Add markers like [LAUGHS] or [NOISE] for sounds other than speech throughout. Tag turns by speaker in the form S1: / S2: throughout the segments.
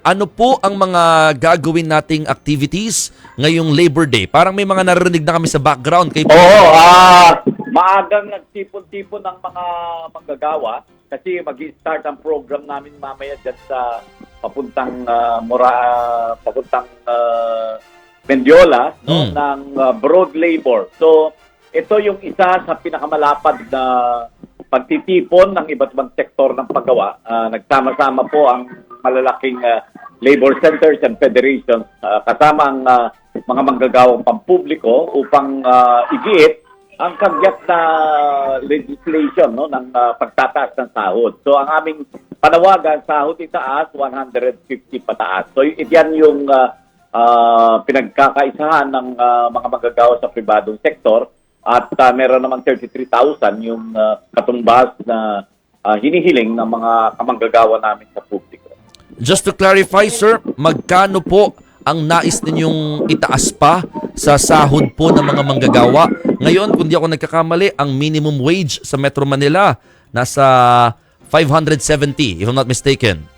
S1: Ano po ang mga gagawin nating activities ngayong Labor Day? Parang may mga narinig na kami sa background kay
S2: Oo, ah, maagang nagtipon-tipon ng mga manggagawa kasi mag-start ang program namin mamaya dyan sa papuntang ah, Mora, ah, papuntang uh, Mendiola no,
S1: Mm.
S2: ng ah, broad labor. So, ito yung isa sa pinakamalapad na pagtitipon ng iba't ibang sektor ng paggawa. Ah, nagsama-sama po ang malalaking ah, labor centers and federations ah, kasama ang ah, mga manggagawang pampubliko upang ah, igiit ang kagyat na legislation no ng ah, pagtataas ng sahod. So ang aming panawagan sahod itaas 150 pataas. So yan yung ah, ah, pinagkakaisahan ng ah, mga manggagawa sa pribadong sektor at ah, meron namang 33,000 yung ah, katumbas na ah, hinihiling ng mga kamanggagawa namin sa publiko.
S1: Just to clarify, sir, magkano po ang nais ninyong itaas pa sa sahod po ng mga manggagawa? Ngayon, kung di ako nagkakamali, ang minimum wage sa Metro Manila nasa 570, if I'm not mistaken.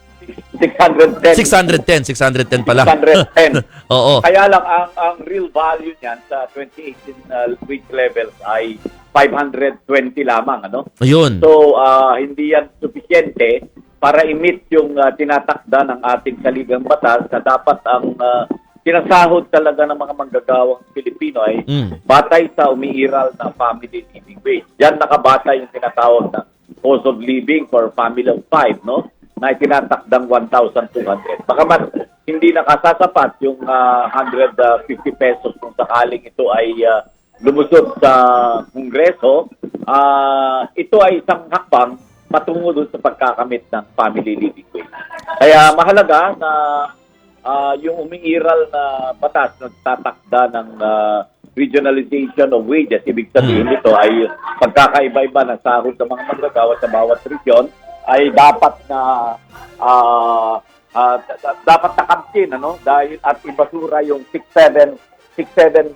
S2: 610
S1: 610, 610 pala.
S2: 610. [LAUGHS]
S1: Oo.
S2: Kaya lang ang ang real value niyan sa 2018 uh, wage levels ay 520 lamang ano.
S1: Ayun.
S2: So ah, hindi yan sufisyente para i-meet yung ah, tinatakda ng ating saligang batas na dapat ang uh, sinasahod talaga ng mga manggagawang Pilipino ay
S1: Mm.
S2: batay sa umiiral na family living wage. Diyan nakabatay yung tinatawag na cost of living for family of five, no? Na itinatakdang 1,200. Baka man hindi nakasasapat yung ah, 150 pesos kung sakaling ito ay ah, lumusot sa Kongreso. Ah, ito ay isang hakbang patungo doon sa pagkakamit ng family living wage. Kaya mahalaga na ah, yung umiiral na batas na tatakda ng ah, regionalization of wages. Ibig sabihin nito ay pagkakaiba-iba ng sahod ng mga manggagawa sa bawat region ay dapat na da- da- dapat nakamtin ano dahil at ibasura yung 67 67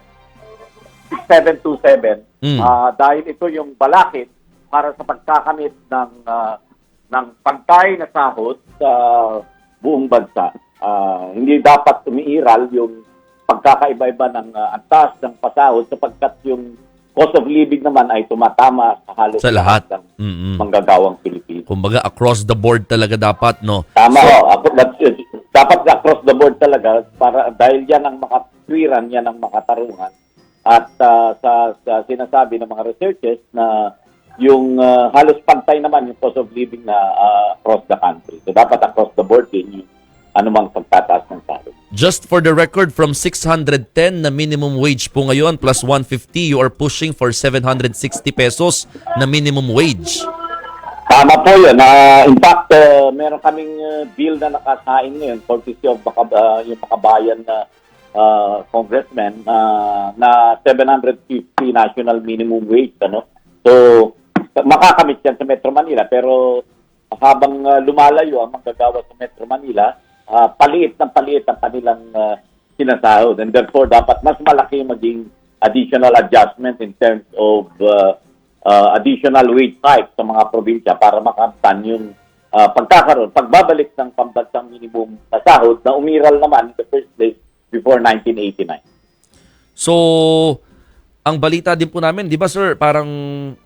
S2: 6727
S1: Mm.
S2: Ah, dahil ito yung balakid para sa pagkakamit ng ah, ng pantay na sahod sa buong bansa. Ah, hindi dapat umiiral yung pagkakaiba-iba ng uh, antas ng pasahod sapagkat yung cost of living naman ay tumatama sa halos
S1: Sa lahat.
S2: ng
S1: Mm-mm.
S2: manggagawang Pilipino.
S1: Kumbaga across the board talaga dapat, no?
S2: Tama
S1: So-
S2: ho. Ako, dapat across the board talaga para dahil yan ang makatwiran, yan ang makatarungan. At ah, sa, sa sinasabi ng mga researchers na yung ah, halos pantay naman yung cost of living na ah, across the country. So dapat across the board din yung anumang pagtataas ng sahod.
S1: Just for the record, from 610 na minimum wage po ngayon plus 150, you are pushing for 760 pesos na minimum wage.
S2: Tama po yun. Ah, in fact, uh, meron kaming uh, bill na nakasain ngayon, courtesy of baka, ah, yung makabayan na ah, congressman ah, na 750 national minimum wage. Ano? So, makakamit yan sa Metro Manila. Pero habang ah, lumalayo ang manggagawa sa Metro Manila, ah, paliit ng paliit ang kanilang ah, sinasahod. And therefore, dapat mas malaki maging additional adjustment in terms of uh, uh, additional wage hike sa mga probinsya para makamtan yung uh, pagkakaroon, pagbabalik ng pambansang minimum na sahod na umiral naman in the first place before 1989.
S1: So, ang balita din po namin, di ba sir, parang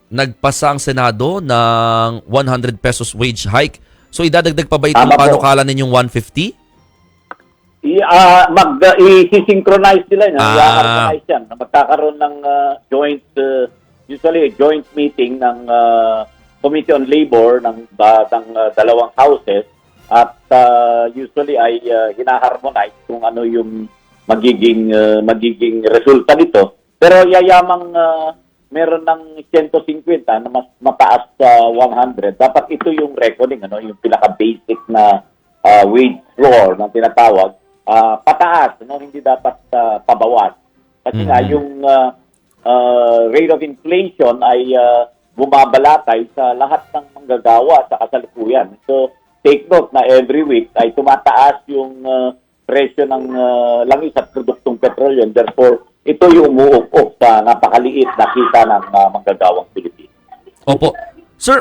S1: nagpasa ang Senado ng 100 pesos wage hike. So, idadagdag pa ba itong
S2: Tama po.
S1: panukala ninyong 150?
S2: I, ah, mag, uh, i-synchronize sila yan.
S1: Ah.
S2: I-harmonize yan. Magkakaroon ng ah, joint, uh, usually a joint meeting ng ah, Committee on Labor ng, ba, ng ah, dalawang houses at ah, usually ay ah, hinaharmonize kung ano yung magiging ah, magiging resulta nito. Pero yayamang ah, meron ng 150 na mas mataas sa 100. Dapat ito yung reckoning, ano, yung pinaka-basic na ah, wage floor na tinatawag, ah, pataas, no? hindi dapat ah, pabawas. Kasi nga,
S1: Mhm.
S2: yung ah, ah, rate of inflation ay ah, bumabalatay sa lahat ng manggagawa sa kasalukuyan. So, take note na every week ay tumataas yung ah, presyo ng ah, langis at produktong petrolyo. Therefore, ito yung umuukok sa napakaliit na kita ng ah, manggagawang Pilipino.
S1: Opo. Sir,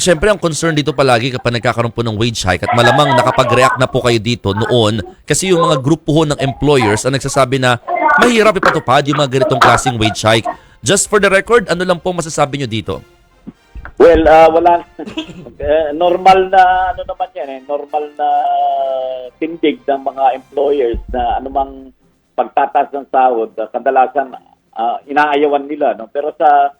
S1: Siyempre, ang concern dito palagi kapag nagkakaroon po ng wage hike at malamang nakapag-react na po kayo dito noon kasi yung mga grupo ho ng employers ang nagsasabi na mahirap ipatupad yung mga ganitong klaseng wage hike. Just for the record, ano lang po masasabi nyo dito?
S2: Well, ah, wala. [LAUGHS] Eh, normal na, ano naman yan eh, normal na tindig ng mga employers na anumang pagtatas ng sahod, ah, kadalasan ah, inaayawan nila. No? Pero sa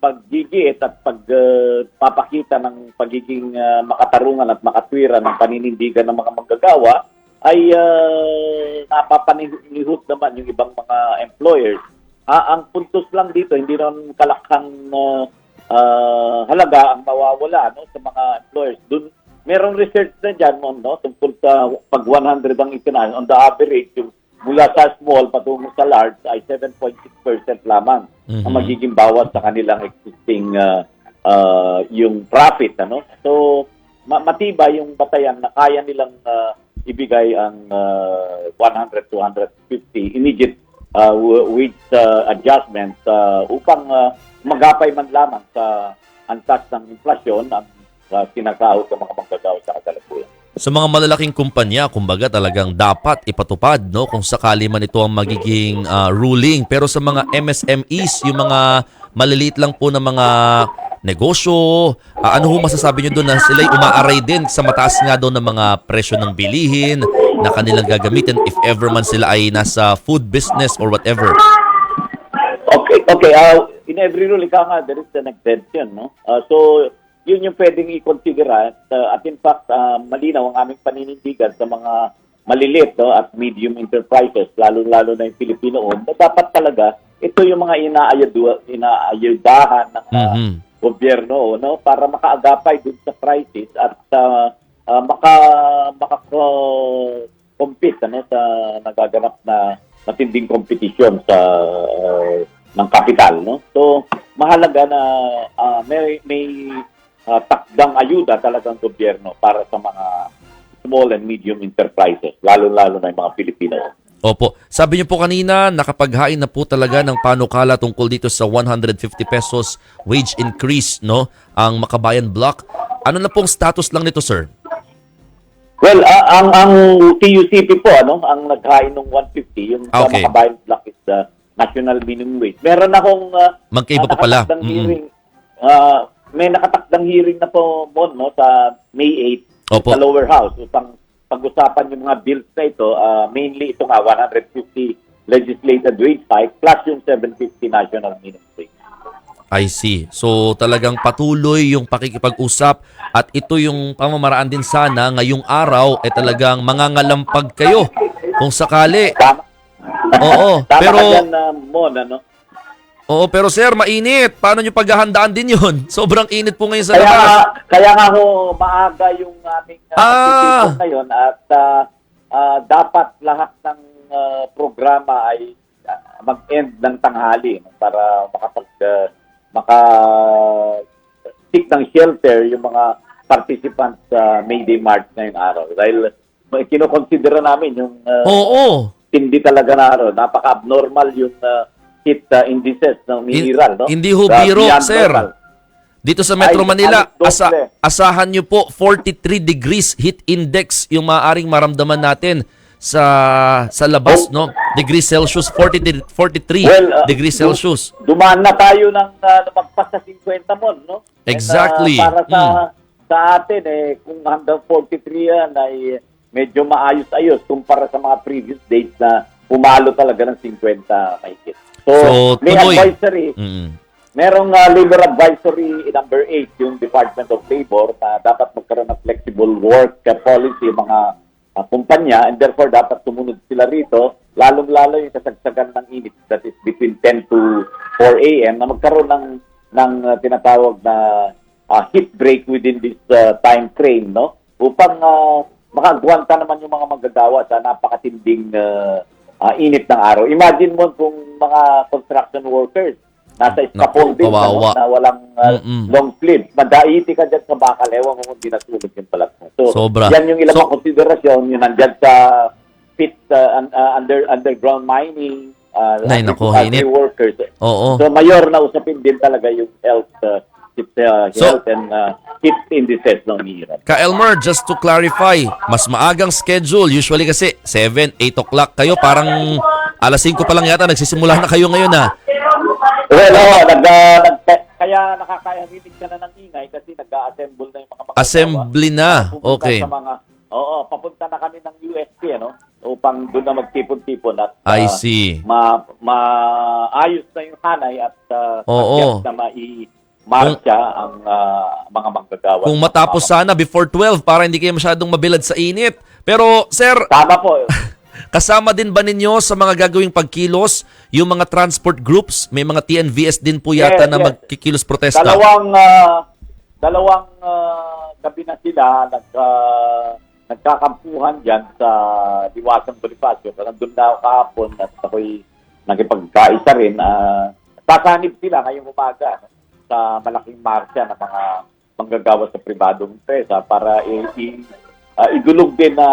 S2: paggigiit at pagpapakita ng pagiging ah, makatarungan at makatwiran ng paninindigan ng mga manggagawa, ay uh, napapanihut naman yung ibang mga employers. Ah, ang puntos lang dito, hindi naman kalakhang ah, ah, halaga ang mawawala no, sa mga employers. Dun, merong research na dyan no, no, tungkol sa pag 100 ang itinaas. On the average, yung mula sa small patungo sa large ay 7.6% lamang ang
S1: Mhm.
S2: magiging bawas sa kanilang existing ah, ah, yung profit. Ano? So, ma- matibay yung batayan na kaya nilang ah, ibigay ang ah, 100 to 150 immediate uh, wage uh, adjustment uh, upang uh, magapay man lamang sa antas ng inflasyon ang uh, sinasahod ng mga manggagawa sa kasalukuyan.
S1: Sa mga malalaking kumpanya, kumbaga talagang dapat ipatupad no kung sakali man ito ang magiging ah, ruling. Pero sa mga MSMEs, yung mga maliliit lang po na mga negosyo, ah, ano ho masasabi nyo doon na sila'y umaaray din sa mataas nga doon ng mga presyo ng bilihin na kanilang gagamitin if ever man sila ay nasa food business or whatever.
S2: Okay, okay. Uh, in every rule, ikaw nga, there is an exemption, no? Uh, so, yun yung pwedeng i-consider at, uh, at in fact, uh, malinaw ang aming paninindigan sa mga maliliit no, at medium enterprises, lalo-lalo na yung Filipino owned, na dapat talaga ito yung mga inaayudu- inaayudahan ng uh,
S1: Mhm.
S2: gobyerno no para makaagapay dun sa crisis at uh, uh, maka maka compete ano sa nagaganap na matinding kompetisyon sa uh, ng kapital no. So mahalaga na uh, may may uh, takdang ayuda talagang gobyerno para sa mga small and medium enterprises lalo-lalo na yung mga Pilipino
S1: Opo. Sabi niyo po kanina, nakapaghain na po talaga ng panukala tungkol dito sa 150 pesos wage increase, no? Ang Makabayan Block. Ano na pong status lang nito, sir?
S2: Well, ah, ang ang TUCP po ano, ang naghain ng 150 yung sa
S1: Okay.
S2: Makabayan Block is the national minimum wage. Meron akong uh,
S1: Magkaiba pa pala. Mm-mm.
S2: hearing. ah, may nakatakdang hearing na po mon no sa May 8
S1: Opo.
S2: sa lower house upang pag-usapan yung mga bills na ito, ah, mainly ito nga 150 legislated wage hike plus yung 750 national minimum wage.
S1: I see. So talagang patuloy yung pakikipag-usap at ito yung pamamaraan din sana ngayong araw ay talagang mangangalampag kayo kung sakali.
S2: Tama.
S1: Oo,
S2: Tama
S1: pero
S2: ka dyan, ah, mon ano.
S1: Oo, pero sir, mainit. Paano nyo paghahandaan din yun? [LAUGHS] Sobrang init po ngayon sa
S2: Kaya
S1: labas.
S2: kaya nga ho, maaga yung aming uh,
S1: Ah!
S2: activities ngayon at ah, ah, dapat lahat ng ah, programa ay ah, mag-end ng tanghali no, para makapag uh, maka seek ng shelter yung mga participants sa May Day March ngayong araw. Dahil uh, kinokonsidera namin yung ah,
S1: Oo.
S2: hindi talaga na araw. Napaka-abnormal yung uh, heat uh, indices ng umiiral. No?
S1: hindi ho
S2: Sa
S1: biro,
S2: beyond
S1: sir.
S2: normal.
S1: Dito sa Metro
S2: Ay,
S1: Manila, asa,
S2: doble.
S1: asahan nyo po 43 degrees heat index yung maaaring maramdaman natin sa sa labas, no? Degrees Celsius, 40, 43
S2: Well, uh,
S1: degrees
S2: du-
S1: Celsius.
S2: Dumaan na tayo ng uh, lumagpas sa 50 mon, no?
S1: Exactly.
S2: And, uh, para sa
S1: Mm.
S2: sa atin eh kung hanggang 43 yan ay medyo maayos-ayos kumpara sa mga previous dates na pumalo talaga ng 50 mahigit. So,
S1: So,
S2: may
S1: tuloy.
S2: advisory,
S1: Mm.
S2: merong uh, labor advisory number 8 yung Department of Labor na dapat magkaroon ng flexible work policy yung mga uh, kumpanya and therefore dapat sumunod sila rito lalong-lalo yung kasagsagan ng init that is between 10 to 4 a.m. na magkaroon ng ng uh, tinatawag na uh, heat break within this uh, time frame no upang uh, makagwanta naman yung mga manggagawa sa napakatinding uh, uh, init ng araw. Imagine mo kung mga construction workers nasa scaffolding ano,
S1: kawawa.
S2: na walang uh,
S1: Mm-mm.
S2: long sleeve. Madaiti ka dyan sa bakal, ewan mo kung di natulog yung balat mo. So,
S1: Sobra.
S2: yan yung ilang
S1: So-
S2: mga konsiderasyon, yung nandyan sa pit, uh, uh, under underground mining, uh,
S1: Nay, naku,
S2: workers.
S1: Oo.
S2: So, mayor na usapin din talaga yung health uh, its uh,
S1: So-
S2: health and uh, its indices ng hirap.
S1: Ka Elmer, just to clarify, mas maagang schedule. Usually kasi 7, 8 o'clock kayo. Parang alas 5 pa lang yata nagsisimula na kayo ngayon ha.
S2: Well, oo, nag, uh, nag, kaya nakakarinig ka na ng ingay kasi nag-assemble na yung mga makagawa.
S1: Assembly na.
S2: Pupunta
S1: Okay.
S2: Sa mga, oo, papunta na kami ng USP, ano? Upang doon na magtipon-tipon at
S1: I
S2: uh,
S1: see.
S2: ma, maayos na yung hanay at uh,
S1: Oo.
S2: tiyak na mai-marcha ang uh, mga manggagawa.
S1: Kung matapos sana before 12 para hindi kayo masyadong mabilad sa init. Pero sir,
S2: Tama po. [LAUGHS]
S1: kasama din ba ninyo sa mga gagawing pagkilos yung mga transport groups? May mga TNVS din po yata
S2: Yes,
S1: na
S2: yes.
S1: magkikilos protesta.
S2: Dalawang ah, dalawang ah, gabi na sila nag ah, nagkakampuhan diyan sa Diwasang Bonifacio. Nandun na ako kahapon at ako'y nakipagkaisa rin. Uh, sasanib sila ngayong umaga no, sa malaking marsya ng mga manggagawa sa pribadong empresa para i, i, ah, idulog din na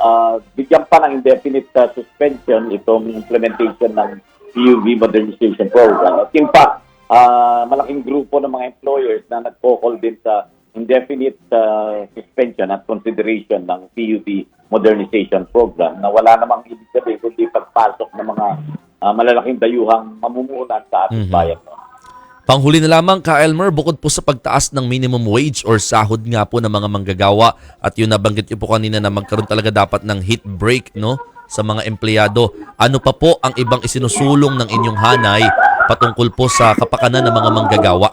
S2: ah, bigyan pa ng indefinite ah, suspension itong implementation ng PUV modernization program. At in fact, ah, malaking grupo ng mga employers na nagko-call din sa indefinite ah, suspension at consideration ng PUV modernization program na wala namang ibig sabihin kundi pagpasok ng mga ah, malalaking dayuhang mamumunan sa ating
S1: Mhm.
S2: bayan.
S1: Panghuli na lamang, Ka Elmer, bukod po sa pagtaas ng minimum wage or sahod nga po ng mga manggagawa at yun nabanggit niyo po kanina na magkaroon talaga dapat ng hit break no sa mga empleyado. Ano pa po ang ibang isinusulong ng inyong hanay patungkol po sa kapakanan ng mga manggagawa?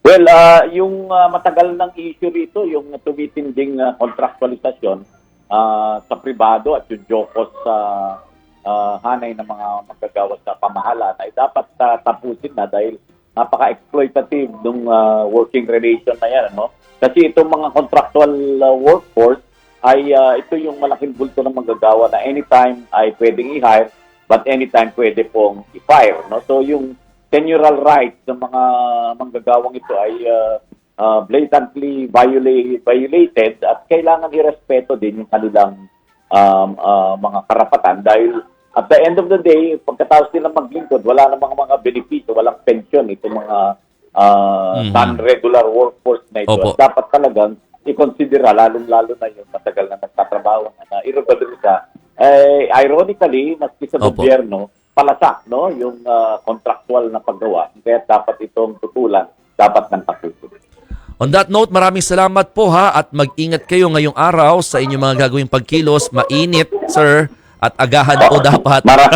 S2: Well, ah, yung ah, matagal ng issue rito, yung tumitinding ah, contractualisasyon ah, sa pribado at yung jokos sa ah, hanay ng mga magagawa sa pamahalaan ay dapat ah, tapusin na dahil napaka-exploitative ng working relation na yan. No? Kasi itong mga contractual ah, workforce ay ah, ito yung malaking bulto ng manggagawa na anytime ay pwedeng i-hire but anytime pwede pong i-fire. No? So yung tenural rights ng mga manggagawang ito ay uh, uh, blatantly violate, violated at kailangan irespeto din yung kanilang um, uh, mga karapatan dahil at the end of the day, pagkatapos nilang maglingkod, wala namang mga benepisyo, walang pension itong mga uh,
S1: Mhm.
S2: non-regular workforce na ito.
S1: Opo.
S2: At dapat talagang ikonsidera, lalong-lalo na yung matagal na nagtatrabaho na irregularidad. Eh, ironically, maski sa
S1: Opo.
S2: gobyerno, palasak no yung ah, contractual na paggawa kaya dapat itong tutulan dapat ng tapusin.
S1: On that note, maraming salamat po ha at mag-ingat kayo ngayong araw sa inyong mga gagawing pagkilos. Mainit, sir, at agahan po dapat.
S2: Mara,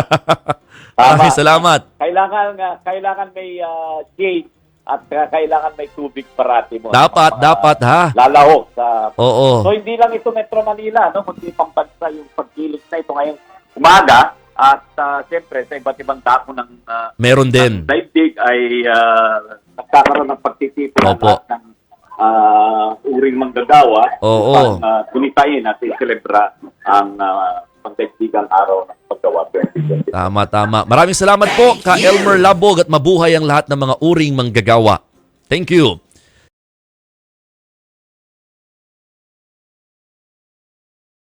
S2: [LAUGHS]
S1: Maraming salamat.
S2: kailangan nga kailangan may ah, shade at ah, kailangan may tubig parati mo.
S1: Dapat,
S2: Mga
S1: dapat ha.
S2: Lalahok sa
S1: Oo.
S2: So hindi lang ito Metro Manila, no, kundi pambansa yung pagkilos na ito ngayong umaga at uh, siyempre sa iba't ibang dako ng ah,
S1: Meron din.
S2: daigdig ay ah, nagkakaroon ng pagtitipon ng ah, uring manggagawa
S1: Oo.
S2: upang uh, kunitayin at i-celebra ang uh, pangdaigdigang araw ng paggawa 2020.
S1: Tama, tama. Maraming salamat po, Ka Elmer Labog at mabuhay ang lahat ng mga uring manggagawa. Thank you.